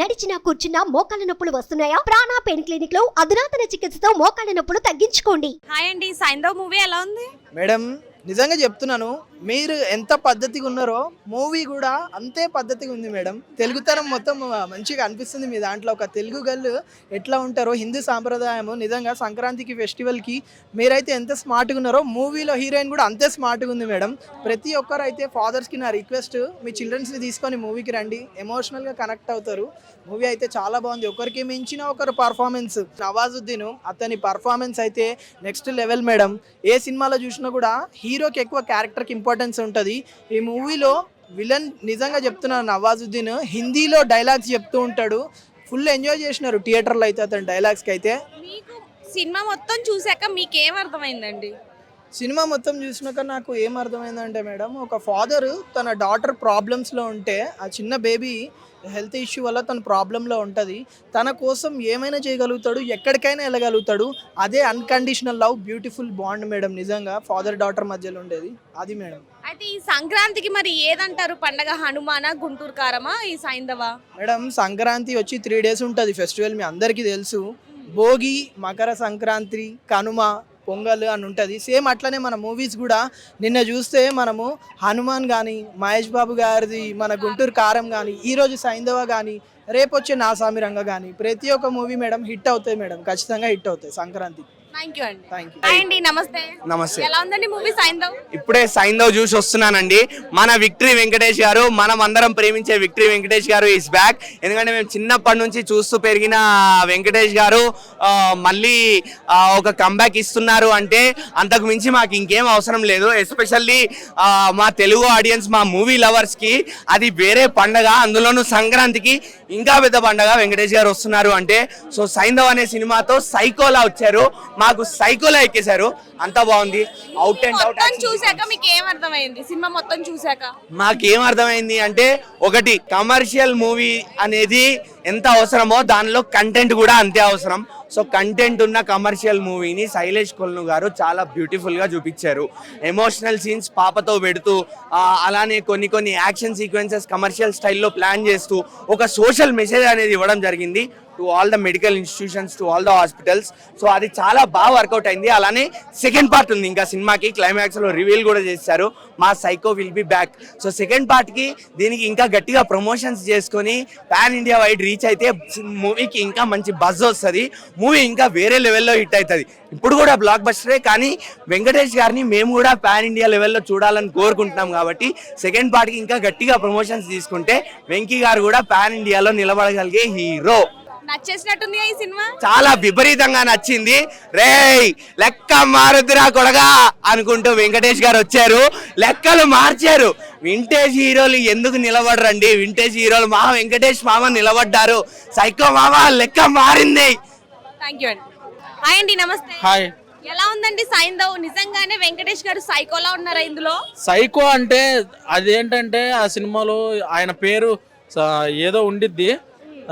నడిచినా కూర్చున్నా మోకాళ్ళ నొప్పులు వస్తున్నాయా? ప్రాణా పెయిన్ క్లినిక్లో అధునాతన చికిత్సతో మోకాళ్ళ నొప్పులు తగ్గించుకోండి. హాయ్ అండి సైందవ్ మూవీ ఎలా ఉంది? మేడం నిజంగా చెప్తున్నాను. మీరు ఎంత పద్ధతిగా ఉన్నారో మూవీ కూడా అంతే పద్ధతిగా ఉంది మేడం. తెలుగుతనం మొత్తం మంచిగా అనిపిస్తుంది మీ దాంట్లో. ఒక తెలుగు గల్లు ఎట్లా ఉంటారో హిందూ సాంప్రదాయము నిజంగా సంక్రాంతికి ఫెస్టివల్కి మీరైతే ఎంత స్మార్ట్గా ఉన్నారో మూవీలో హీరోయిన్ కూడా అంతే స్మార్ట్గా ఉంది మేడం. ప్రతి ఒక్కరు అయితే ఫాదర్స్కి నా రిక్వెస్ట్ మీ చిల్డ్రన్స్ని తీసుకొని మూవీకి రండి. ఎమోషనల్గా కనెక్ట్ అవుతారు. మూవీ అయితే చాలా బాగుంది. ఒకరికి మించిన ఒకరు పర్ఫార్మెన్స్. నవాజుద్దీన్ అతని పర్ఫార్మెన్స్ అయితే నెక్స్ట్ లెవెల్ మేడం. ఏ సినిమాలో చూసినా కూడా హీరోకి ఎక్కువ క్యారెక్టర్కి ఇంపార్టెన్స్ ఉంటుంది. ఈ మూవీలో విలన్ నిజంగా చెప్తున్నాను నవాజుద్దీన్ హిందీలో డైలాగ్స్ చెప్తూ ఉంటాడు. ఫుల్ ఎంజాయ్ చేసినారు థియేటర్లో అయితే అతని డైలాగ్స్కి అయితే. మీకు సినిమా మొత్తం చూసాక మీకు ఏమర్థమైందండి అర్థమైందండి? సినిమా మొత్తం చూసినాక నాకు ఏం అర్థమైందంటే మేడం ఒక ఫాదర్ తన డాటర్ ప్రాబ్లమ్స్లో ఉంటే ఆ చిన్న బేబీ హెల్త్ ఇష్యూ వల్ల తన ప్రాబ్లంలో ఉంటుంది. తన కోసం ఏమైనా చేయగలుగుతాడు ఎక్కడికైనా వెళ్ళగలుగుతాడు. అదే unconditional love beautiful bond madam నిజంగా ఫాదర్ డాటర్ మధ్యలో ఉండేది. అది మేడం. అయితే ఈ సంక్రాంతికి మరి ఏదంటారు? పండగ హనుమాన గుంటూరు కారమా ఈ సైందవ మేడం సంక్రాంతి వచ్చి త్రీ డేస్ ఉంటుంది. ఫెస్టివల్ మీ అందరికీ తెలుసు. భోగి మకర సంక్రాంతి కనుమ పొంగల్ అని ఉంటుంది. సేమ్ అట్లనే మన మూవీస్ కూడా నిన్న చూస్తే మనము హనుమాన్ కానీ మహేష్ బాబు గారిది మన గుంటూరు కారం కానీ ఈరోజు సైంధవ కానీ రేపు వచ్చే నాసామి రంగ కానీ ప్రతి ఒక్క మూవీ మేడం హిట్ అవుతాయి మేడం ఖచ్చితంగా హిట్ అవుతాయి సంక్రాంతి థ్యాంక్ యూ అండి. థ్యాంక్ యూ హాయ్ అండి నమస్తే. నమస్తే. ఎలా ఉందండి మూవీ సైందవ్ ఇప్పుడే సైందవ్ చూసి వస్తున్నానండి. మన విక్టరీ వెంకటేష్ గారు మనం అందరం ప్రేమించే విక్టరీ వెంకటేష్ గారు ఈస్ బ్యాక్ ఎందుకంటే మేము చిన్నప్పటి నుంచి చూస్తూ పెరిగిన వెంకటేష్ గారు ఆ, మళ్ళీ ఆ, ఒక కంబ్యాక్ ఇస్తున్నారు అంటే అంతకు మించి మాకు ఇంకేం అవసరం లేదు. ఎస్పెషల్లీ మా తెలుగు ఆడియన్స్ మా మూవీ లవర్స్కి అది వేరే పండగ అందులోనూ సంక్రాంతికి ఇంకా పెద్ద పండగ వెంకటేష్ గారు వస్తున్నారు అంటే. సో సైందవ్ అనే సినిమాతో సైకోలా వచ్చారు. మాకు సైకోలా ఎక్కేశారు. అంతా బాగుంది. అవుట్ అండ్ అవుట్ మొత్తం చూసాక మీకు ఏం అర్థమైంది? సినిమా మొత్తం చూసాక మాకేం అర్థమైంది అంటే ఒకటి కమర్షియల్ మూవీ అనేది ఎంత అవసరమో దానిలో కంటెంట్ కూడా అంతే అవసరం. సో కంటెంట్ ఉన్న కమర్షియల్ మూవీని శైలేష్ కొల్ను గారు చాలా బ్యూటిఫుల్గా చూపించారు. ఎమోషనల్ సీన్స్ పాపతో పెడుతూ అలానే కొన్ని కొన్ని యాక్షన్ సీక్వెన్సెస్ కమర్షియల్ స్టైల్లో ప్లాన్ చేస్తూ ఒక సోషల్ మెసేజ్ అనేది ఇవ్వడం జరిగింది. To all the medical institutions to all the hospitals so అది చాలా బాగా వర్కౌట్ అయింది. అలానే సెకండ్ పార్ట్ ఉంది. ఇంకా సినిమాకి క్లైమాక్స్లో రివీల్ కూడా చేశారు. మా psycho will be back so second పార్ట్కి దీనికి ఇంకా గట్టిగా ప్రమోషన్స్ చేసుకొని పాన్ ఇండియా వైడ్ రీచ్ అయితే మూవీకి ఇంకా మంచి బజ్ వస్తుంది. మూవీ ఇంకా వేరే లెవెల్లో హిట్ అవుతుంది ఇప్పుడు కూడా బ్లాక్ బస్టరే కానీ వెంకటేష్ గారిని మేము కూడా పాన్ ఇండియా లెవెల్లో చూడాలని కోరుకుంటున్నాం కాబట్టి సెకండ్ పార్ట్కి ఇంకా గట్టిగా ప్రమోషన్స్ తీసుకుంటే వెంకీ గారు కూడా పాన్ ఇండియాలో నిలబడగలిగే హీరో నచ్చేసినట్టుంది ఈ సినిమా? చాలా విపరీతంగా నచ్చింది. రేయ్ లెక్క మారుద్దురా కొడగా అనుకుంటూ వెంకటేష్ గారు వచ్చారు. లెక్కలు మార్చారు. వింటేజ్ హీరోలు ఎందుకు నిలబడరండి? వింటేజ్ హీరోలు మా వెంకటేష్ మామ నిలబడ్డారు. సైకో మామ లెక్క మారింది. థ్యాంక్ యూ అండి. హాయ్ అండి నమస్తే. హాయ్ ఎలా ఉందండి సైందవ్ నిజంగానే వెంకటేష్ గారు సైకోలా ఉన్నారా ఇందులో? సైకో అంటే అదేంటంటే ఆ సినిమాలో ఆయన పేరు స- ఏదో ఉండిద్ది.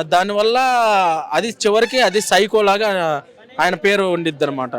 దానివల్ల అది చివరికి అది సైకో లాగా ఆయన పేరు ఉండిద్ది అనమాట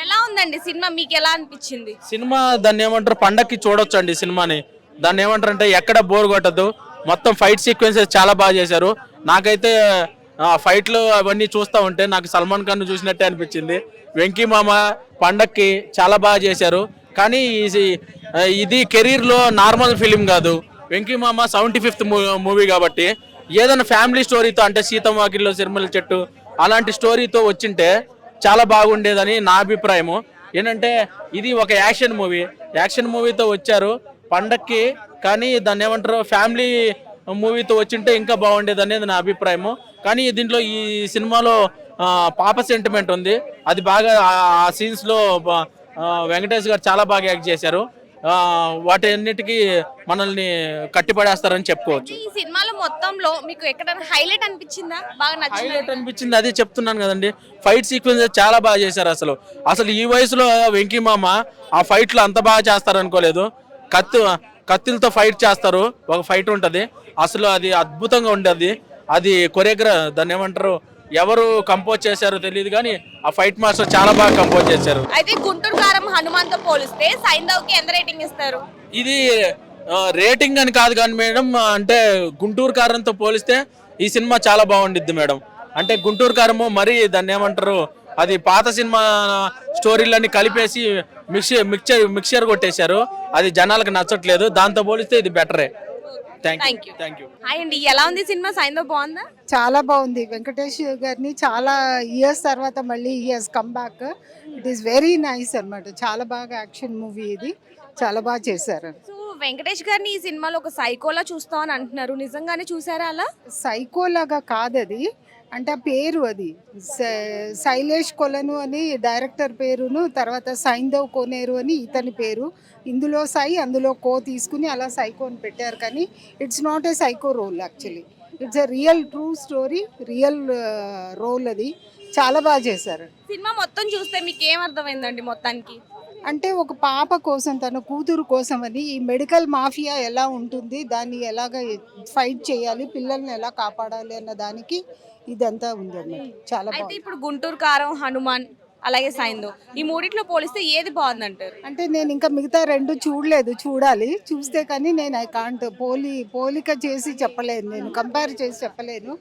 ఎలా ఉందండి సినిమా? మీకు ఎలా అనిపించింది? సినిమా దాన్ని ఏమంటారు? పండక్కి చూడొచ్చు అండి సినిమాని. దాన్ని ఏమంటారు అంటే ఎక్కడ బోర్ కొట్టదు. మొత్తం ఫైట్ సీక్వెన్సెస్ చాలా బాగా చేశారు. నాకైతే ఆ ఫైట్లు అవన్నీ చూస్తూ ఉంటే నాకు సల్మాన్ ఖాన్ చూసినట్టే అనిపించింది. వెంకీ మామ పండక్కి చాలా బాగా చేశారు. కానీ ఇది- ఇది కెరీర్లో నార్మల్ ఫిలిం కాదు. వెంకీ మామ సెవెంటీ ఫిఫ్త్ మూవీ కాబట్టి ఏదైనా ఫ్యామిలీ స్టోరీతో అంటే సీతం సిరిమల చెట్టు అలాంటి స్టోరీతో వచ్చింటే చాలా బాగుండేదని నా అభిప్రాయము. ఏంటంటే ఇది ఒక యాక్షన్ మూవీ. యాక్షన్ మూవీతో వచ్చారు పండక్కి కానీ దాన్ని ఏమంటారు ఫ్యామిలీ మూవీతో వచ్చింటే ఇంకా బాగుండేది అనేది నా అభిప్రాయము. కానీ దీంట్లో ఈ సినిమాలో పాప సెంటిమెంట్ ఉంది. అది బాగా ఆ- సీన్స్లో వెంకటేష్ గారు చాలా బాగా యాక్ట్ చేశారు. వాటి అన్నిటికీ మనల్ని కట్టిపడేస్తారని చెప్పుకోవచ్చు. ఈ సినిమాలో మొత్తంలో మీకు ఎక్కడైనా హైలైట్ అనిపించిందా? బాగా నచ్చింది? హైలైట్ అనిపించింది అదే చెప్తున్నాను కదండి. ఫైట్ సీక్వెన్స్ చాలా బాగా చేశారు అసలు. అసలు ఈ వయసులో వెంకీ మామ ఆ ఫైట్లో అంత బాగా చేస్తారు అనుకోలేదు. కత్తి కత్తిలతో ఫైట్ చేస్తారు ఒక ఫైట్ ఉంటది. అసలు అది అద్భుతంగా ఉండేది. అది కొరియోగ్రా దాన్ని ఏమంటారు? ఎవరు కంపోజ్ చేశారో తెలియదు కానీ ఆ ఫైట్ మాస్టర్ చాలా బాగా కంపోజ్ చేశారు. అయితే గుంటూరు కారం హనుమాన్తో పోలిస్తే సైందవ్కి ఎంత రేటింగ్ ఇస్తారు? ఇది రేటింగ్ అని కాదు కానీ మేడం అంటే గుంటూరు కారంతో పోలిస్తే ఈ సినిమా చాలా బాగుండిద్ది మేడం. అంటే గుంటూరు కారము మరీ దాన్ని ఏమంటారు అది పాత సినిమా స్టోరీలన్నీ కలిపేసి మిక్చర్ మిక్చర్ మిక్చర్ కొట్టేశారు. అది జనాలకు నచ్చట్లేదు. దాంతో పోలిస్తే ఇది బెటరే. Thank Thank you you. Thank you hi అండి ఎలా ఉంది సినిమా? సైందో బాగుందా? చాలా బాగుంది. వెంకటేష్ గారిని చాలా ఇయర్స్ తర్వాత మళ్ళీ years come back it is very nice అన్నమాట. చాలా బాగా యాక్షన్ మూవీ ఇది. చాలా బాగా చేశారు. సో వెంకటేష్ గారిని ఈ సినిమాలో ఒక సైకోలా చూస్తాం అని అంటున్నారు. నిజంగానే చూసారా అలా? సైకో లాగా కాదు అది అంటే ఆ పేరు అది. సై- శైలేష్ కొలను అని డైరెక్టర్ పేరును తర్వాత సైందవ్ కోనేరు అని ఇతని పేరు. ఇందులో సై అందులో కో తీసుకుని అలా సైకో అని పెట్టారు. కానీ it's not a psycho role actually. It's a real true story real role అది. చాలా బాగా చేశారు. సినిమా మొత్తం చూస్తే మీకు ఏం అర్థమైందండి మొత్తానికి? అంటే ఒక పాప కోసం తన కూతురు కోసం అని ఈ మెడికల్ మాఫియా ఎలా ఉంటుంది దాన్ని ఎలాగ ఫైట్ చేయాలి పిల్లల్ని ఎలా కాపాడాలి అన్న దానికి ఇదంతా ఉంది అన్నమాట. చాలా ఇప్పుడు గుంటూరు కారం హనుమాన్ అలాగే సైందో ఈ మూడిట్లో పోలిస్తే ఏది బాగుందంటారు? అంటే నేను ఇంకా మిగతా రెండు చూడలేదు చూడాలి. చూస్తే కానీ నేను ఐ కాంట్ పోలి పోలిక చేసి చెప్పలేను. నేను కంపేర్ చేసి చెప్పలేను.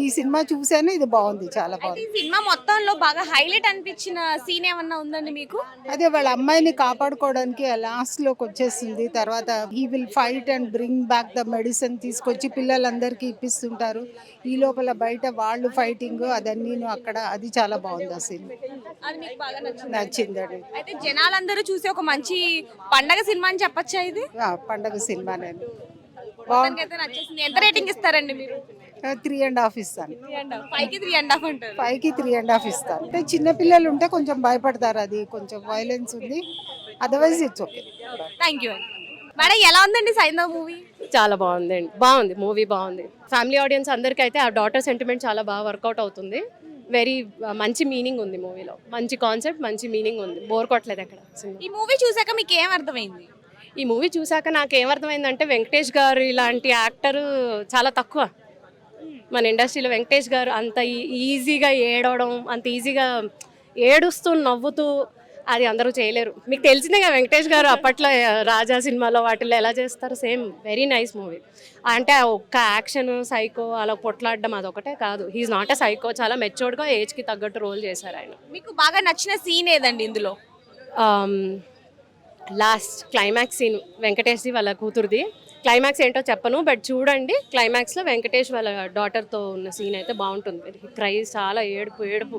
ఈ సినిమా చూశాను ఇది బాగుంది చాలా బాగుంది ఈ సినిమా మొత్తంలో బాగా హైలైట్ అనిపించిన సీన్ ఏమన్నా ఉందండి మీకు? అదే వాళ్ళ అమ్మాయిని కాపాడుకోవడానికి లాస్ట్లోకి వచ్చేస్తుంది తర్వాత he will fight and bring back the medicine తీసుకొచ్చి పిల్లలందరికీ ఇప్పిస్తుంటారు. ఈ లోపల బయట వాళ్ళు ఫైటింగ్ అదన్నీ అక్కడ అది చాలా బాగుంది ఆ సినిమా. అది మీకు బాగా నచ్చింది? నచ్చిందండి. అయితే జనాలందరూ చూసి ఒక మంచి పండగ సినిమా అని చెప్పచ్చా ఇది? ఆ, పండగ సినిమా నేను మొత్తానికి అయితే నచ్చేసింది. ఎంత రేటింగ్ ఇస్తారండి మీరు? త్రీ అండ్ హాఫ్ ఇస్తాను. ఫైవ్కి త్రీ అండ్ హాఫ్ అంటారు. పైకి త్రీ అండ్ హాఫ్ ఇస్తాను. అంటే చిన్న పిల్లలు ఉంటే కొంచెం భయపడతారు అది. కొంచెం వైలెన్స్ ఉంది. Otherwise it's okay thank you madam ఎలా ఉందండి సైందవ్ మూవీ? చాలా బాగుందండి. బాగుంది. మూవీ బాగుంది. ఫ్యామిలీ ఆడియన్స్ అందరికీ అయితే ఆ డాటర్ సెంటిమెంట్ చాలా బాగా వర్కౌట్ అవుతుంది. వెరీ మంచి మీనింగ్ ఉంది మూవీలో. మంచి కాన్సెప్ట్ మంచి మీనింగ్ ఉంది. బోర్ కొట్టలేదు అక్కడ ఈ మూవీ చూసాక మీకు ఏం అర్థమైంది? ఈ మూవీ చూసాక నాకు ఏమర్థమైందంటే వెంకటేష్ గారు ఇలాంటి యాక్టర్ చాలా తక్కువ. మన ఇండస్ట్రీలో వెంకటేష్ గారు అంత ఈ- ఈజీగా ఏడవడం అంత ఈజీగా ఏడుస్తూ నవ్వుతూ అది అందరూ చేయలేరు. మీకు తెలిసిందే కదా వెంకటేష్ గారు అప్పట్లో రాజా సినిమాలో వాటిల్లో ఎలా చేస్తారు? Same very nice movie. అంటే ఆ ఒక్క యాక్షన్ సైకో అలా పొట్లాడడం అదొకటే కాదు. He is not a psycho. చాలా మెచ్యూర్డ్గా ఏజ్కి తగ్గట్టు రోల్ చేశారు ఆయన. మీకు బాగా నచ్చిన సీన్ ఏదండి ఇందులో? లాస్ట్ క్లైమాక్స్ సీన్ వెంకటేష్ది వాళ్ళ కూతురుది. క్లైమాక్స్ ఏంటో చెప్పను బట్ చూడండి. క్లైమాక్స్లో వెంకటేష్ వాళ్ళ డాటర్తో ఉన్న సీన్ అయితే బాగుంటుంది. క్రైజ్ చాలా ఏడుపు ఏడుపు.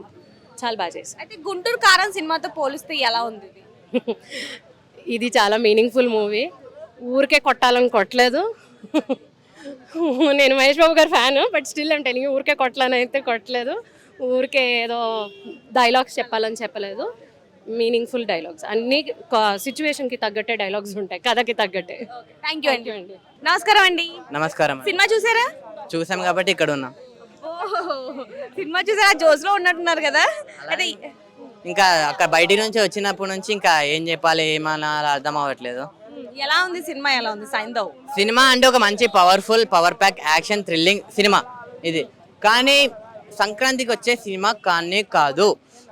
చాలా బాగా చేశారు. అయితే గుంటూరు కారం సినిమాతో పోలిస్తే ఎలా ఉంది? ఇది ఇది చాలా మీనింగ్ఫుల్ మూవీ ఊరికే కొట్టాలని కొట్టలేదు. నేను మహేష్ బాబు గారి ఫ్యాన్ బట్ స్టిల్ అంటే టెలింగ్ ఊరికే కొట్టాలని అయితే కొట్టలేదు. ఊరికే ఏదో డైలాగ్స్ చెప్పాలని చెప్పలేదు. మీనింగ్ఫుల్ డైలాగ్స్ అన్ని సిచ్యువేషన్కి తగ్గట్టే డైలాగ్స్ ఉంటాయి. కథకి తగ్గట్టే. థ్యాంక్ యూ అండి. నమస్కారం అండి. నమస్కారం అండి. సినిమా చూసారా? చూసాం కాబట్టి ఇక్కడ ఉన్నాం. సినిమా చూసారా? జోస్లో ఉన్నట్టున్నారు కదా. అదే ఇంకా అక్కడ బయటి నుంచి వచ్చినప్పటి నుంచి ఇంకా ఏం చెప్పాలి ఏమన్నా అర్థం అవ్వట్లేదు. ఎలా ఉంది సినిమా? ఎలా ఉంది? సైందవ్ సినిమా అంటే ఒక మంచి powerful power pack action thrilling cinema ఇది. కానీ సంక్రాంతికి వచ్చే సినిమా కానీ కాదు.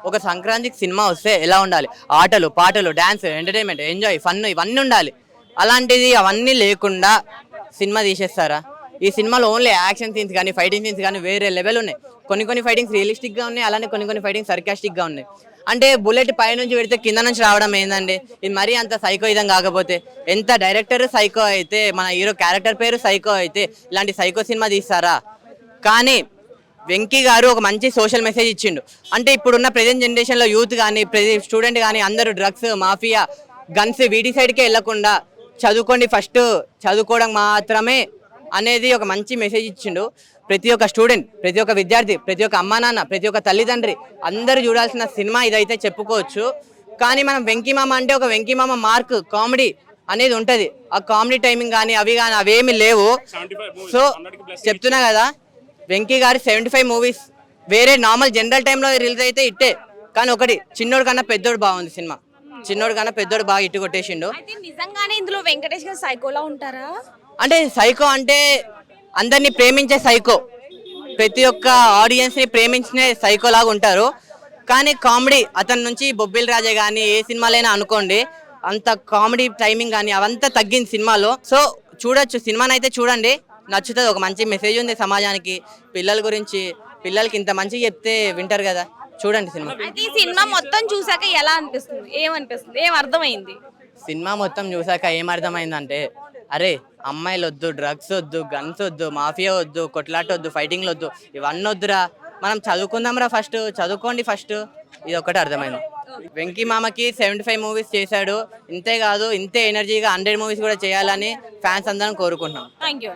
ఒక సంక్రాంతికి సినిమా వస్తే ఎలా ఉండాలి? ఆటలు పాటలు డ్యాన్స్ ఎంటర్టైన్మెంట్ ఎంజాయ్ ఫన్ ఇవన్నీ ఉండాలి. అలాంటిది అవన్నీ లేకుండా సినిమా తీసేస్తారా? ఈ సినిమాలో ఓన్లీ యాక్షన్ సీన్స్ కానీ ఫైటింగ్ సీన్స్ కానీ వేరే లెవెల్ ఉన్నాయి. కొన్ని కొన్ని ఫైటింగ్స్ రియలిస్టిక్గా ఉన్నాయి అలానే కొన్ని కొన్ని ఫైటింగ్స్ సర్కాస్టిక్గా ఉన్నాయి. అంటే బుల్లెట్ పై నుంచి పెడితే కింద నుంచి రావడం ఏందండి? ఇది మరీ అంత సైకో ఇదం కాకపోతే ఎంత డైరెక్టర్ సైకో అయితే మన హీరో క్యారెక్టర్ పేరు సైకో అయితే ఇలాంటి సైకో సినిమా తీస్తారా? కానీ వెంకీ గారు ఒక మంచి సోషల్ మెసేజ్ ఇచ్చిండు. అంటే ఇప్పుడున్న ప్రజెంట్ జనరేషన్లో యూత్ కానీ ప్రతి స్టూడెంట్ కానీ అందరూ డ్రగ్స్ మాఫియా గన్స్ వీటి సైడ్కే వెళ్ళకుండా చదువుకోండి ఫస్ట్ చదువుకోవడం మాత్రమే అనేది ఒక మంచి మెసేజ్ ఇచ్చిండు. ప్రతి ఒక్క స్టూడెంట్ ప్రతి ఒక్క విద్యార్థి ప్రతి ఒక్క అమ్మా నాన్న ప్రతి ఒక్క తల్లిదండ్రి అందరూ చూడాల్సిన సినిమా ఇదైతే చెప్పుకోవచ్చు. కానీ మనం వెంకీ మామ అంటే ఒక వెంకీ మామ మార్క్ కామెడీ అనేది ఉంటది. ఆ కామెడీ టైమింగ్ కానీ అవి కానీ అవేమి లేవు. సో చెప్తున్నా కదా వెంకీ గారి సెవెంటీ ఫైవ్ మూవీస్ వేరే నార్మల్ జనరల్ టైంలో రిలీజ్ అయితే ఇట్టే. కానీ ఒకటి చిన్నోడు కన్నా పెద్దోడు బాగుంది సినిమా. చిన్నోడు కన్నా పెద్దోడు బాగా ఇట్టు కొట్టేసిండు. నిజంగానే ఇందులో వెంకటేష్ గారు సైకోలా ఉంటారా? అంటే సైకో అంటే అందరినీ ప్రేమించే సైకో. ప్రతి ఒక్క ఆడియన్స్ని ప్రేమించిన సైకో లాగా ఉంటారు. కానీ కామెడీ అతని నుంచి బొబ్బిల్ రాజే కానీ ఏ సినిమాలైనా అనుకోండి అంత కామెడీ టైమింగ్ కానీ అవంతా తగ్గింది సినిమాలో. సో చూడొచ్చు సినిమాని అయితే చూడండి. నచ్చుతుంది ఒక మంచి మెసేజ్ ఉంది సమాజానికి. పిల్లల గురించి పిల్లలకి ఇంత మంచిగా చెప్తే వింటారు కదా. చూడండి సినిమా. అయితే ఈ సినిమా మొత్తం చూసాక ఎలా అనిపిస్తుంది? ఏమనిపిస్తుంది? ఏం అర్థమైంది? సినిమా మొత్తం చూసాక ఏం అర్థమైందంటే అరే అమ్మాయిలు వద్దు డ్రగ్స్ వద్దు గన్స్ వద్దు మాఫియా వద్దు కొట్లాట వద్దు ఫైటింగ్లు వద్దు ఇవన్నీ వద్దురా మనం చదువుకుందాంరా ఫస్ట్ చదువుకోండి ఫస్ట్ ఇది ఒకటి అర్థమైంది. వెంకీ మామకి సెవెంటీ ఫైవ్ మూవీస్ చేశాడు. ఇంతే కాదు ఇంతే ఎనర్జీగా హండ్రెడ్ మూవీస్ కూడా చేయాలని ఫ్యాన్స్ అందరం కోరుకుంటున్నాం. Thank you